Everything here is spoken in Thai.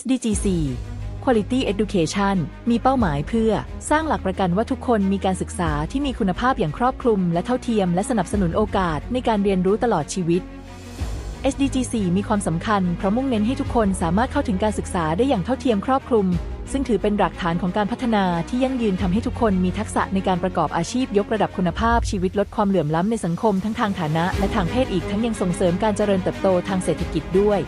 SDG 4 Quality Education มีเป้าหมายเพื่อสร้างหลักประกันว่าทุกคนมีการศึกษาที่มีคุณภาพอย่างครอบคลุม และเท่าเทียม และสนับสนุนโอกาสในการเรียนรู้ตลอดชีวิต SDG 4 มีความสำคัญ เพราะมุ่งเน้นให้ทุกคนสามารถเข้าถึงการศึกษาได้อย่างเท่าเทียมครอบคลุม ซึ่งถือเป็นหลักฐานของการพัฒนาที่ยั่งยืนทำให้ทุกคนมีทักษะในการประกอบอาชีพยกระดับคุณภาพชีวิตลดความเหลื่อมล้ำในสังคมทั้งทางฐานะ และทางเพศอีกทั้งยังส่งเสริมการเจริญเติบโตทางเศรษฐกิจด้วย